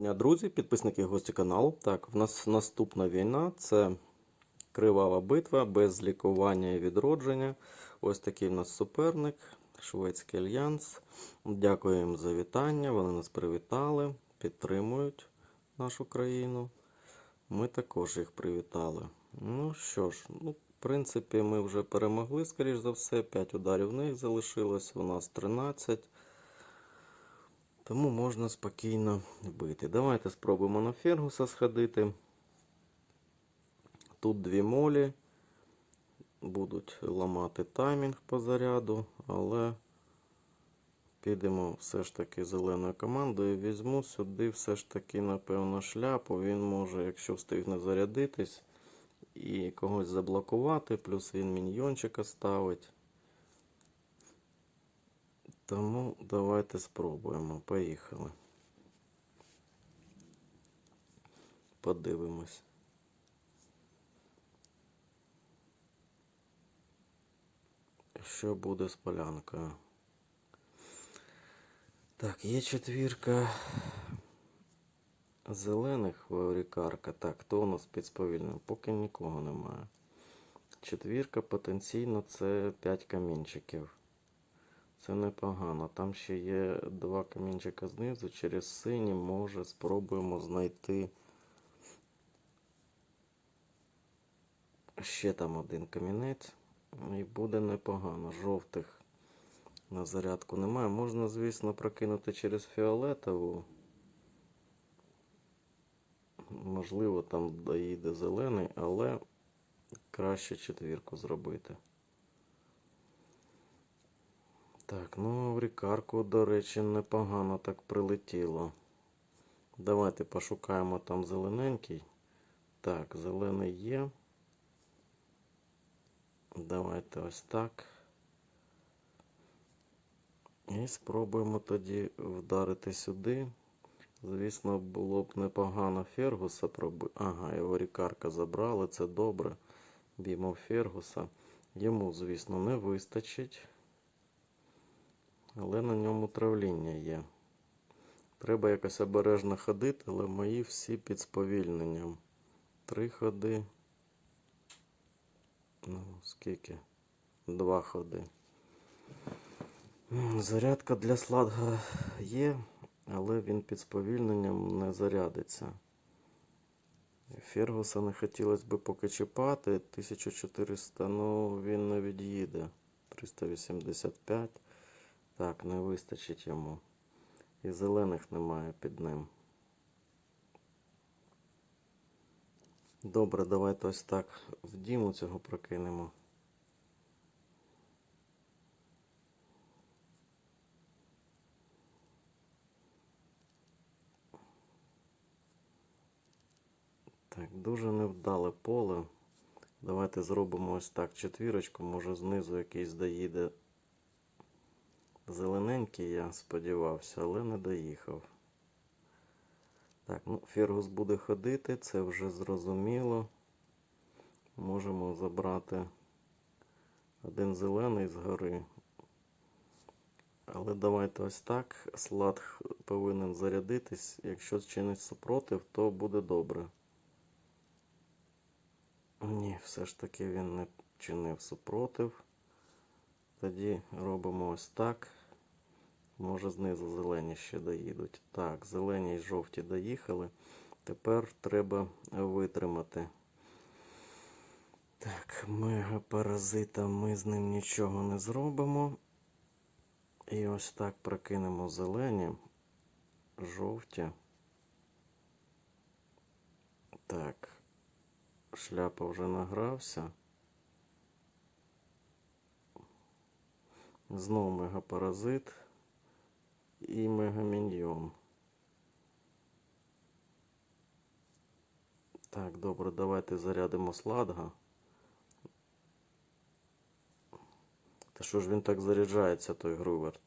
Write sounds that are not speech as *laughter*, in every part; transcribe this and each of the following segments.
Друзі, підписники гості каналу. Так, в нас наступна війна це кривава битва без лікування і відродження. Ось такий в нас суперник, Шведський альянс. Дякую їм за вітання. Вони нас привітали, підтримують нашу країну. Ми також їх привітали. Ну що ж, ну, в принципі, ми вже перемогли, скоріш за все. 5 ударів в них залишилось, у нас 13. Тому можна спокійно бити. Давайте спробуємо на Фергуса сходити. Тут дві молі. Будуть ламати таймінг по заряду, але підемо все ж таки зеленою командою. Візьму сюди все ж таки, напевно, шляпу. Він може, якщо встигне зарядитись, і когось заблокувати, плюс він міньйончика ставить. Тому давайте спробуємо. Поїхали. Подивимось. Що буде з полянкою? Так, є четвірка зелених ваурікарка. Так, хто у нас під сповільним? Поки нікого немає. Четвірка потенційно це 5 камінчиків. Це непогано. Там ще є два камінчика знизу. Через сині може спробуємо знайти ще там один камінець. І буде непогано. Жовтих на зарядку немає. Можна, звісно, прокинути через фіолетову. Можливо, там доїде зелений, але краще четвірку зробити. Так, ну в рікарку, до речі, непогано так прилетіло. Давайте пошукаємо там зелененький. Так, зелений є. Давайте ось так. І спробуємо тоді вдарити сюди. Звісно, було б непогано Фергуса пробити. Ага, його рікарка забрали, це добре. Б'ємо Фергуса. Йому, звісно, не вистачить. Але на ньому травління є. Треба якось обережно ходити, але мої всі під сповільненням. Три ходи. Ну, скільки? Два ходи. Зарядка для сладга є, але він під сповільненням не зарядиться. Фергуса не хотілося б поки чіпати. 1400, ну він не від'їде. 385. Так, не вистачить йому. І зелених немає під ним. Добре, давайте ось так в діму цього прокинемо. Так, дуже невдале поле. Давайте зробимо ось так четвірочку, може знизу якийсь доїде Зелененький я сподівався, але не доїхав. Так, ну, Фергус буде ходити, це вже зрозуміло. Можемо забрати один зелений згори. Але давайте ось так. Слад повинен зарядитись. Якщо чинить супротив, то буде добре. Ні, все ж таки він не чинив супротив. Тоді робимо ось так. Може знизу зелені ще доїдуть. Так, зелені і жовті доїхали. Тепер треба витримати. Так, мегапаразита ми з ним нічого не зробимо. І ось так прокинемо зелені, жовті. Так, шляпа вже награвся. Знову мегапаразит і мегаміньйон. Так, добре, давайте зарядимо сладга. Та що ж він так заряджається, той Груверт?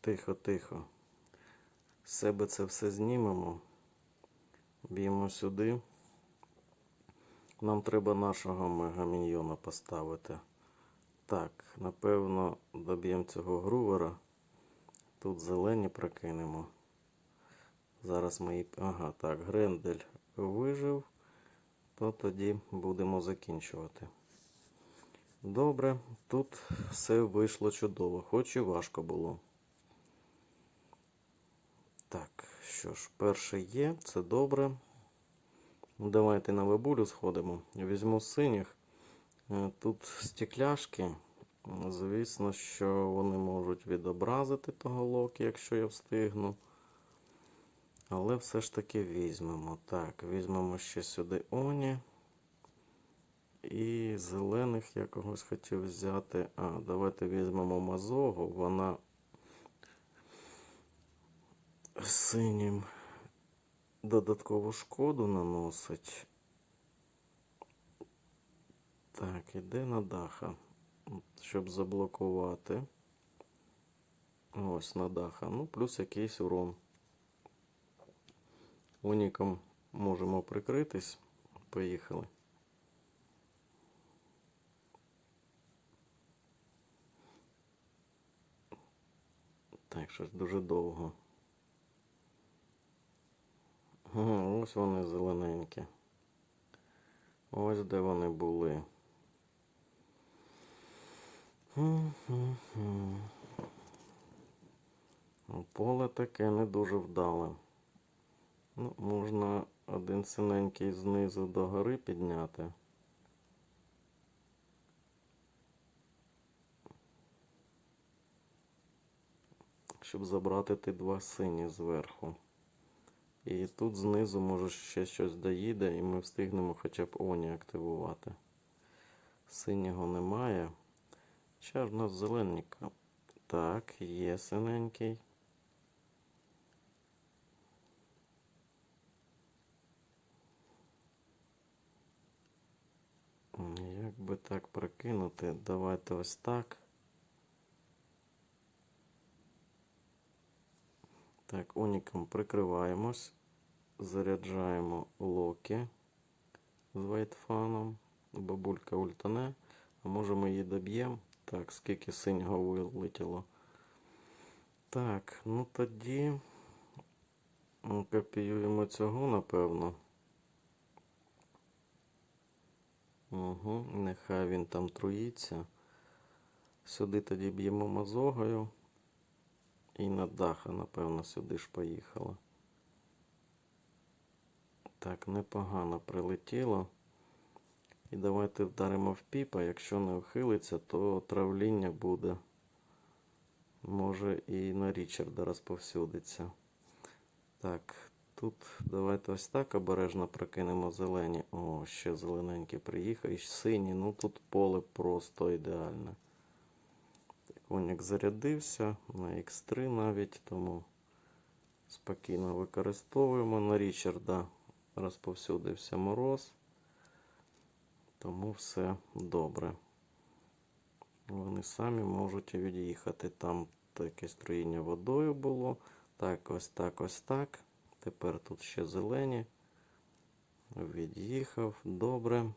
Тихо, тихо. З себе це все знімемо. Б'ємо сюди. Нам треба нашого мегаміньйона поставити. Так, напевно, доб'ємо цього грувера. Тут зелені прокинемо. Зараз ми. Ага, так, Грендель вижив, то тоді будемо закінчувати. Добре, тут все вийшло чудово, хоч і важко було. Так, що ж, перший є, це добре. Ну, Давайте на бабулю сходимо. Візьму синіх. Е, Тут стекляшки. Звісно, що вони можуть відобразити того локі, якщо я встигну. Але все ж таки візьмемо. Так, візьмемо ще сюди Оні. І зелених я когось хотів взяти. А, давайте візьмемо Мазогу. Вона синім додаткову шкоду наносить. Так, іде на даха, щоб заблокувати. Ось на даха. Ну, плюс якийсь урон. Уніком можемо прикритись. Поїхали. Так, щось дуже довго. Ось вони зелененькі. Ось де вони були. Ну, Поле таке не дуже вдале. Ну, можна один синенький знизу до гори підняти. Щоб забрати ті два сині зверху. І тут знизу може ще щось доїде, і ми встигнемо хоча б Оні активувати. Синього немає. Ще у нас зелененька. Так, є синенький. Як би так прокинути? Давайте ось так. Так, уніком прикриваємось. Заряджаємо локі з вайтфаном. Бабулька ультане. А може ми її доб'ємо? Так, скільки синього вилетіло. Так, ну тоді копіюємо цього, напевно. Угу, нехай він там труїться. Сюди тоді б'ємо мазогою. І на даха, напевно, сюди ж поїхала. Так, непогано прилетіло. І давайте вдаримо в піпа. Якщо не ухилиться, то травління буде. Може і на Річарда розповсюдиться. Так, тут давайте ось так обережно прокинемо зелені. О, ще зелененький приїхав. І сині. Ну тут поле просто ідеальне. Конік зарядився на X3 навіть, тому спокійно використовуємо. На Річарда розповсюдився мороз, тому все добре. Вони самі можуть від'їхати. Там таке строїння водою було. Так, ось так, ось так. Тепер тут ще зелені. Від'їхав, добре.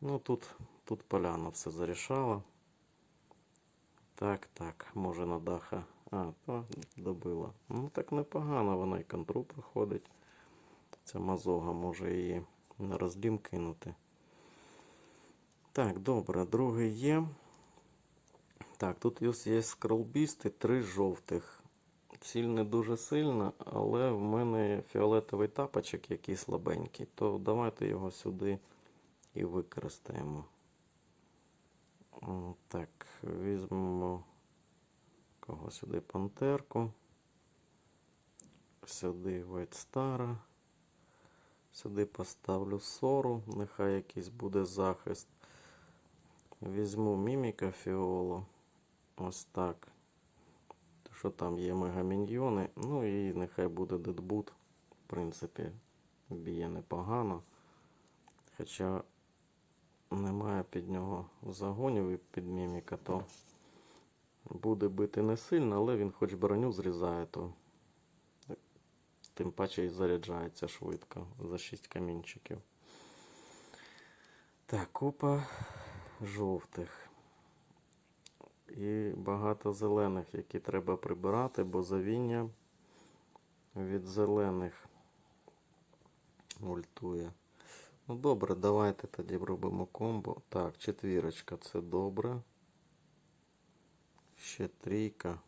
Ну тут, тут поляна все зарішала. Так, так, може на даха. А, то добила. Ну так непогано, вона і контру проходить. Ця мазога може її на розлім кинути. Так, добре, другий є. Так, тут є скролбісти, три жовтих. Ціль не дуже сильна, але в мене фіолетовий тапочок, який слабенький, то давайте його сюди і використаємо. Так, візьмемо кого сюди пантерку. Сюди Вайтстара. Сюди поставлю сору, нехай якийсь буде захист. Візьму міміка фіолу. Ось так. Що там є мегаміньйони. Ну і нехай буде дедбут. В принципі, б'є непогано. Хоча немає під нього загонів і під міміка, то буде бити не сильно, але він хоч броню зрізає, то тим паче і заряджається швидко за 6 камінчиків. Так, купа жовтих. І багато зелених, які треба прибирати, бо завіння від зелених ультує. Ну добре, давайте тоді робимо комбо. Так, четвірочка це добре. Ще трійка.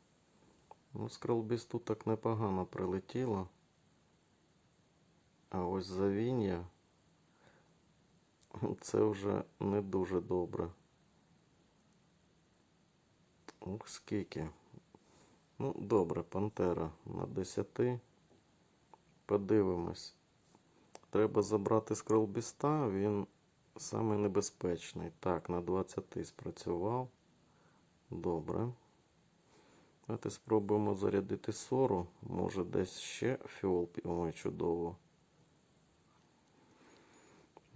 Ну, скролбісту так непогано прилетіло. А ось завіння це вже не дуже добре. Ух, скільки. Ну, добре, Пантера на 10. Подивимось. Треба забрати скролбіста, він самий небезпечний. Так, на 20 спрацював. Добре. Давайте спробуємо зарядити сору. Може десь ще фіол Ой, чудово.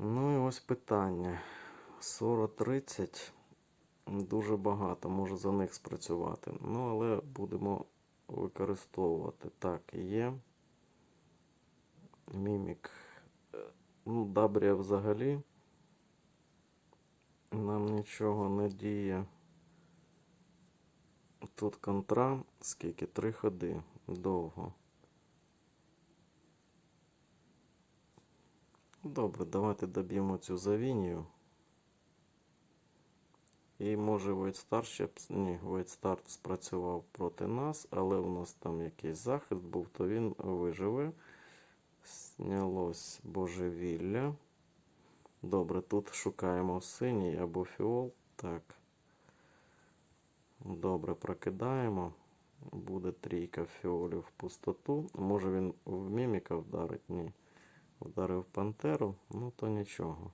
Ну і ось питання. Сора 30 дуже багато, може за них спрацювати. Ну, але будемо використовувати. Так, є. Мімік. Ну, Дабрія взагалі. Нам нічого не діє. Тут контра. Скільки? Три ходи. Довго. Добре, давайте доб'ємо цю завінію. І може Войдстар ще б. Ні, Войдстар спрацював проти нас, але у нас там якийсь захист був, то він виживе. Снялось божевілля. Добре, тут шукаємо синій або фіол. Так. Добре, прокидаємо. Буде трійка фіолів в пустоту. Може він в міміка вдарить? Ні. Вдарив пантеру, ну то нічого.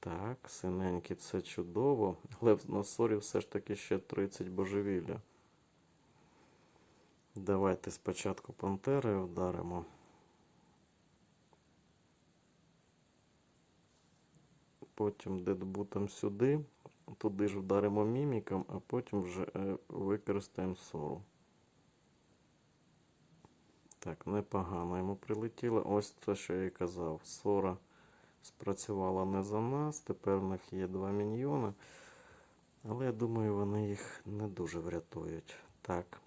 Так, синенький, це чудово. Але в Носорі все ж таки ще 30 божевілля. Давайте спочатку пантери вдаримо. Потім дедбутом сюди. Туди ж вдаримо міміком, а потім вже е, використаємо сору. Так, непогано йому прилетіло. Ось те, що я і казав. Сора спрацювала не за нас. Тепер в них є два міньйони. Але я думаю, вони їх не дуже врятують. Так.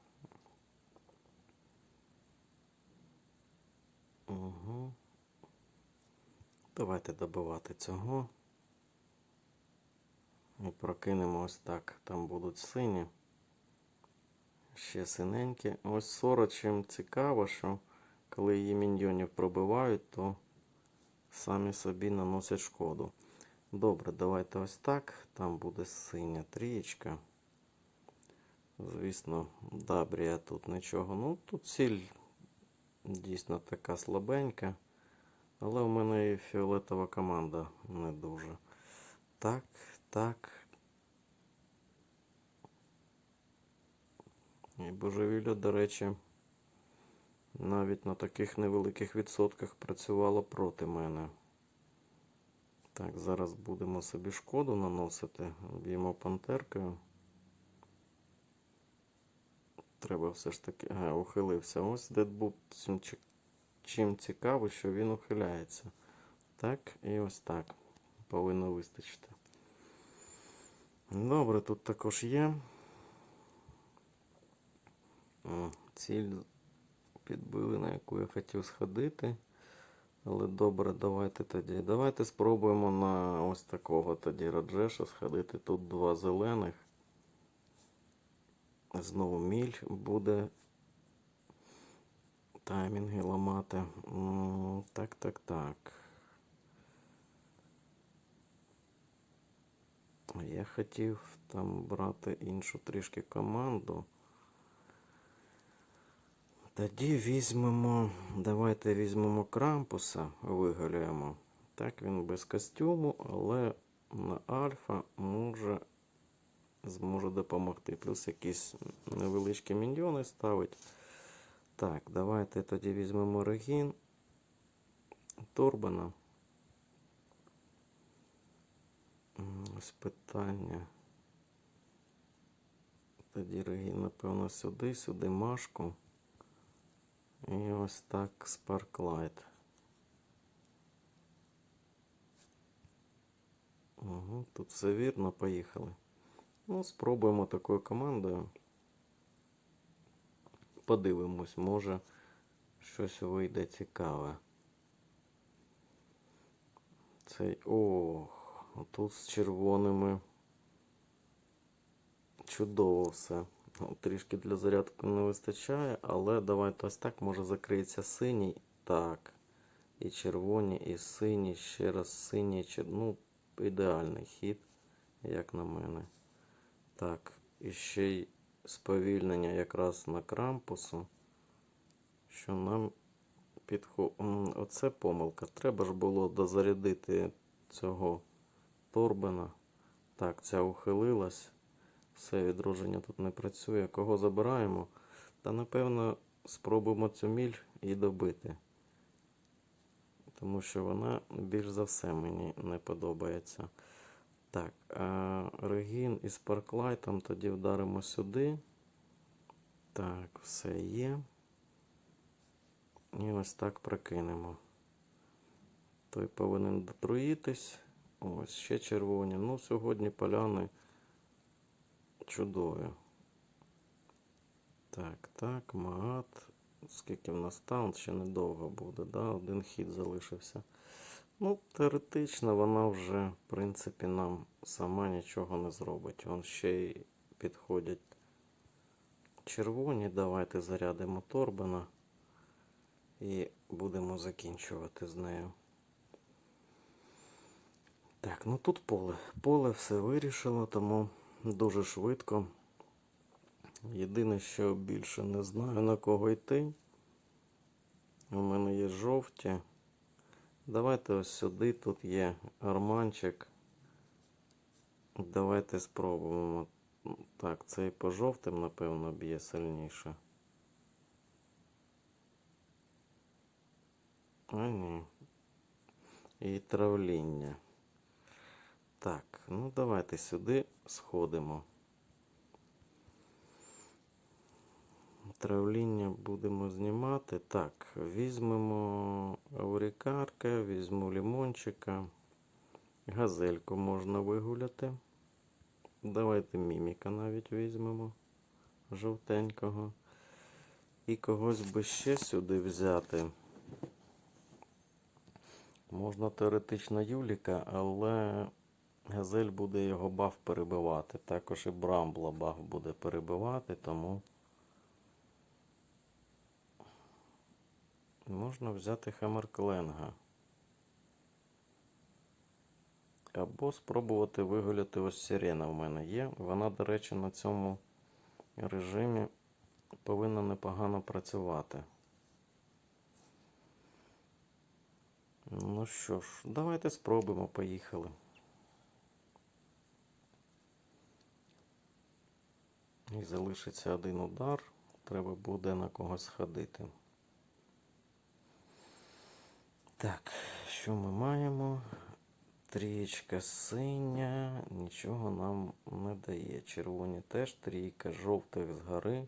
Угу. Давайте добивати цього. І прокинемо ось так. Там будуть сині. Ще синенькі. Ось Сора чим цікаво, що коли її міньйонів пробивають, то самі собі наносять шкоду. Добре, давайте ось так. Там буде синя трієчка. Звісно, Дабрія тут нічого. Ну, тут ціль дійсно така слабенька. Але у мене і фіолетова команда не дуже. Так, так. І божевілля, до речі, навіть на таких невеликих відсотках працювало проти мене. Так, зараз будемо собі шкоду наносити. Б'ємо пантеркою. Треба все ж таки. Ага, ухилився. Ось дедбут чим, чим цікаво, що він ухиляється. Так, і ось так. Повинно вистачити. Добре, тут також є. Ціль підбили, на яку я хотів сходити. Але добре, давайте тоді. Давайте спробуємо на ось такого тоді Раджеша сходити. Тут два зелених. Знову міль буде таймінги ламати. Так, так, так. Я хотів там брати іншу трішки команду. Тоді візьмемо, давайте візьмемо крампуса, вигалюємо. Так, він без костюму, але на альфа може зможе допомогти. Плюс якісь невеличкі міньйони ставить. Так, давайте тоді візьмемо регін Торбана. Ось питання. Тоді регін, напевно, сюди, сюди машку. І ось так Sparklight. Угу, тут все вірно, поїхали. Ну, спробуємо такою командою. подивимось, може щось вийде цікаве. Цей. Ох, тут з червоними. Чудово все. Ну, Трішки для зарядки не вистачає, але давайте ось так може закриється синій. Так. І червоні, і сині, ще раз синій, чер... ну, ідеальний хід, як на мене. Так, і ще й сповільнення якраз на крампусу, що нам підходить. Оце помилка. Треба ж було дозарядити цього торбина. Так, ця ухилилась. Все, відродження тут не працює. Кого забираємо? Та напевно спробуємо цю міль і добити. Тому що вона більш за все мені не подобається. Так, Регін із Парклайтом тоді вдаримо сюди. Так, все є. І ось так прокинемо. Той повинен дотруїтись. Ось ще червоні. Ну, сьогодні поляни чудові. Так, так, магат. Скільки в нас таунт ще недовго буде, да? один хід залишився. Ну, теоретично вона вже, в принципі, нам сама нічого не зробить. Вон ще й підходять червоні. Давайте зарядимо Торбана і будемо закінчувати з нею. Так, ну тут поле. Поле все вирішило, тому дуже швидко. Єдине, що більше не знаю на кого йти. У мене є жовті. Давайте ось сюди. Тут є арманчик. Давайте спробуємо. Так, цей по жовтим, напевно, б'є сильніше. А ні. І травління. Так, ну давайте сюди сходимо. Травління будемо знімати. Так, візьмемо аурікарка, візьму лімончика. Газельку можна вигуляти. Давайте міміка навіть візьмемо жовтенького. І когось би ще сюди взяти. Можна теоретично Юліка, але газель буде його баф перебивати. Також і Брамбла баф буде перебивати, тому. Можна взяти Хаммеркленга. Або спробувати вигуляти ось сирена в мене є. Вона, до речі, на цьому режимі повинна непогано працювати. Ну що ж, давайте спробуємо, поїхали. І залишиться один удар. Треба буде на когось ходити. Так, що ми маємо? Трієчка синя, нічого нам не дає. Червоні теж трійка, жовтих згори.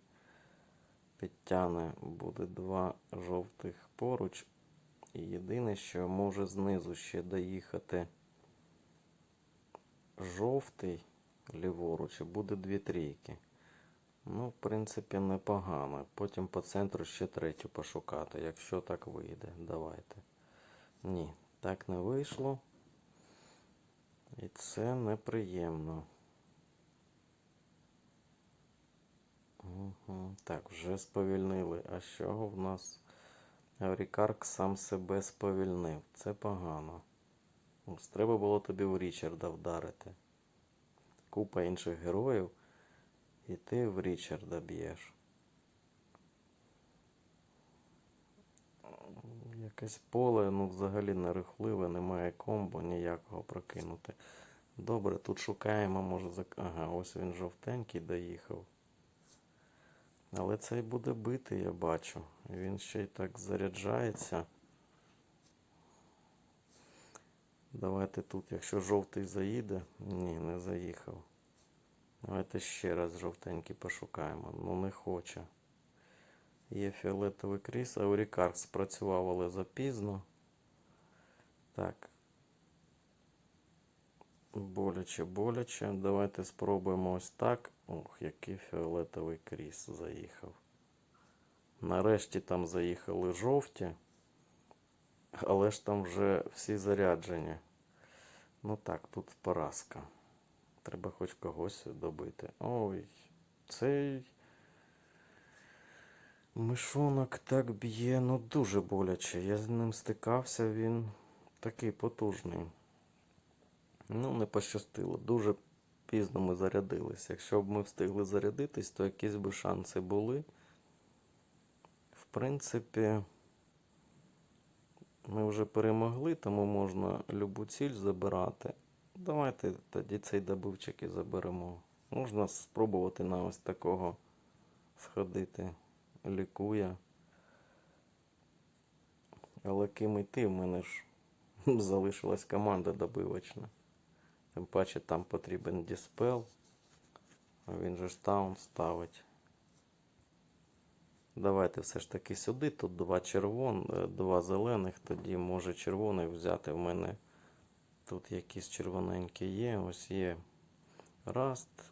Підтяне буде два жовтих поруч. І єдине, що може знизу ще доїхати жовтий ліворуч, і буде дві трійки. Ну, в принципі, непогано. Потім по центру ще третю пошукати, якщо так вийде. Давайте. Ні, так не вийшло. І це неприємно. Угу. Так, вже сповільнили. А чого в нас Аврікарк сам себе сповільнив? Це погано. Ось, треба було тобі у Річарда вдарити. Купа інших героїв. І ти в Річарда б'єш. Якесь поле, ну взагалі нерухливе, немає комбо ніякого прокинути. Добре, тут шукаємо, може зак... Ага, ось він жовтенький доїхав. Але цей буде бити, я бачу. Він ще й так заряджається. Давайте тут, якщо жовтий заїде. Ні, не заїхав. Давайте ще раз жовтенький пошукаємо. Ну не хоче. Є фіолетовий кріс, Аурікарк спрацював, але запізно. Так. Боляче, боляче. Давайте спробуємо ось так. Ох, який фіолетовий кріс заїхав. Нарешті там заїхали жовті, але ж там вже всі заряджені. Ну так, тут поразка. Треба хоч когось добити. Ой, цей мишонок так б'є, ну дуже боляче. Я з ним стикався, він такий потужний. Ну, не пощастило. Дуже пізно ми зарядились. Якщо б ми встигли зарядитись, то якісь би шанси були. В принципі, ми вже перемогли, тому можна любу ціль забирати. Давайте тоді цей добивчик і заберемо. Можна спробувати на ось такого сходити. Лікує. Але ким йти, в мене ж *laughs* залишилась команда добивочна. Тим паче там потрібен діспел. А він же ж таун ставить. Давайте все ж таки сюди. Тут два червон, е, два зелених, тоді може червоний взяти. В мене тут якісь червоненькі є. Ось є Раст,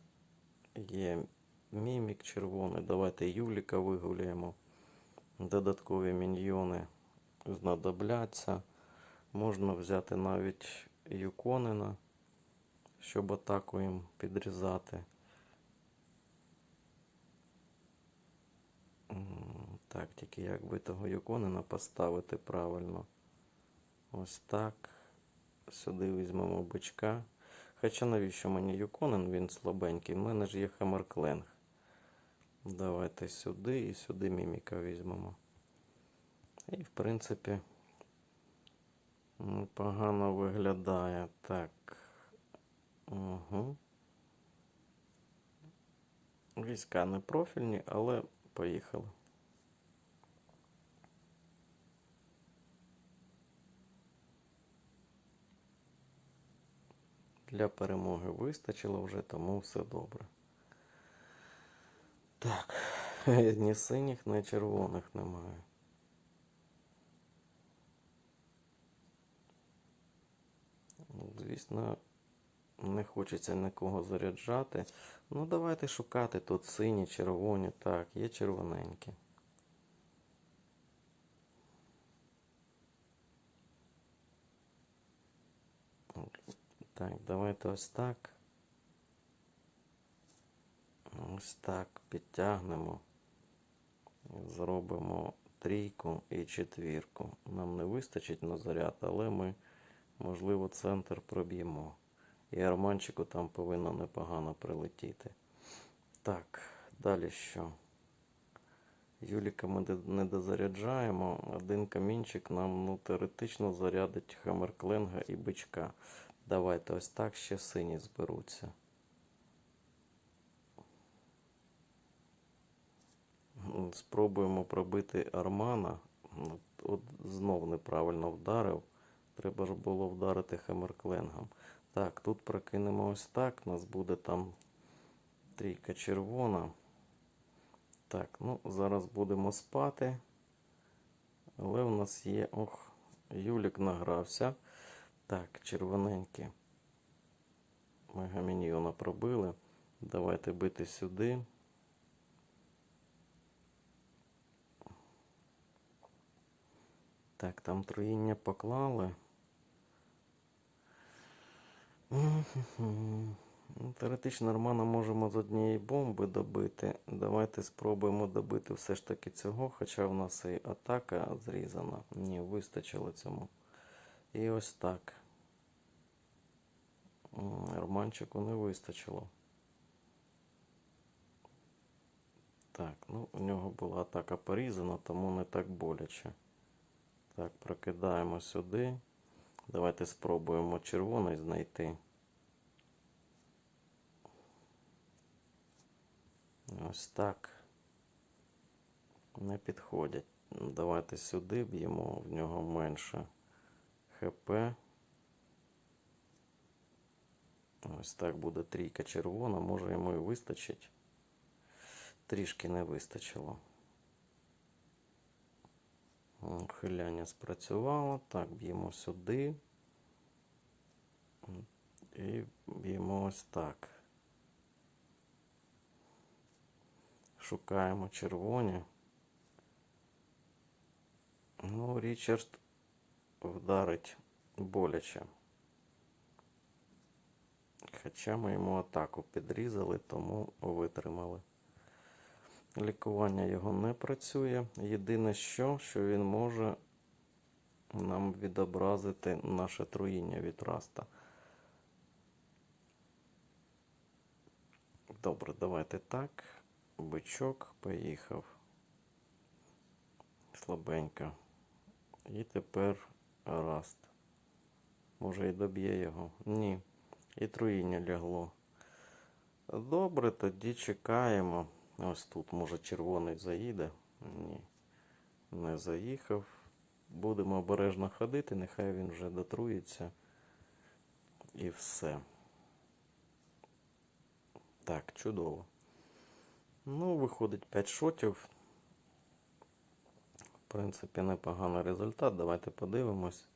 є мімік червоний. Давайте Юліка вигуляємо. Додаткові міньйони знадобляться. Можна взяти навіть Юконена, щоб атаку їм підрізати. Так, тільки як би того Юконена поставити правильно. Ось так. Сюди візьмемо бичка. Хоча навіщо мені Юконен, він слабенький. В мене ж є Хаммеркленг. Давайте сюди і сюди міміка візьмемо. І, в принципі, погано виглядає. Так. Угу. Війська не профільні, але поїхали. Для перемоги вистачило вже, тому все добре. Так, *laughs* ні синіх, ні червоних немає. Звісно, не хочеться нікого заряджати. Ну, давайте шукати тут сині, червоні. Так, є червоненькі. Так, давайте ось так. Ось так підтягнемо. Зробимо трійку і четвірку. Нам не вистачить на заряд, але ми, можливо, центр проб'ємо. І арманчику там повинно непогано прилетіти. Так, далі що? Юліка ми не дозаряджаємо. Один камінчик нам ну, теоретично зарядить Хаммеркленга і бичка. Давайте ось так ще сині зберуться. Спробуємо пробити Армана. От знов неправильно вдарив. Треба ж було вдарити Хаммеркленгом. Так, тут прокинемо ось так. У нас буде там трійка червона. Так, ну, зараз будемо спати. Але в нас є. Ох, Юлік награвся. Так, червоненькі. Мегаміньйона пробили. Давайте бити сюди. Так, там троїння поклали. Ну, Теоретично Армана можемо з однієї бомби добити. Давайте спробуємо добити все ж таки цього, хоча в нас і атака зрізана. Ні, вистачило цьому. І ось так. Арманчику не вистачило. Так, ну у нього була атака порізана, тому не так боляче. Так, прокидаємо сюди. Давайте спробуємо червоний знайти. Ось так. Не підходять. Давайте сюди б'ємо, в нього менше ХП. Ось так буде трійка червона, може йому і вистачить. Трішки не вистачило. Хиляння спрацювало. Так, б'ємо сюди. І б'ємо ось так. Шукаємо червоні. Ну, Річард вдарить боляче. Хоча ми йому атаку підрізали, тому витримали. Лікування його не працює. Єдине що, що він може нам відобразити наше труїння від раста. Добре, давайте так. Бичок поїхав. Слабенько. І тепер раст. Може і доб'є його? Ні. І труїння лягло. Добре, тоді чекаємо. Ось тут, може, червоний заїде. Ні. Не заїхав. Будемо обережно ходити, нехай він вже дотруїться. І все. Так, чудово. Ну, виходить 5 шотів. В принципі, непоганий результат. Давайте подивимось.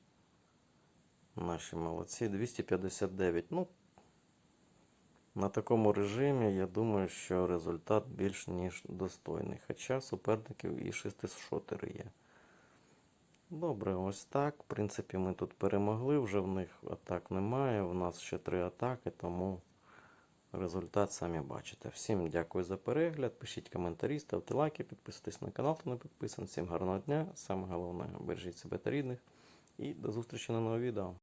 Наші молодці. 259. Ну, на такому режимі, я думаю, що результат більш ніж достойний. Хоча суперників і шестишотери є. Добре, ось так. В принципі, ми тут перемогли. Вже в них атак немає. У нас ще три атаки, тому результат самі бачите. Всім дякую за перегляд. Пишіть коментарі, ставте лайки, підписуйтесь на канал, хто не підписаний. Всім гарного дня. Саме головне, бережіть себе та рідних. І до зустрічі на новому відео.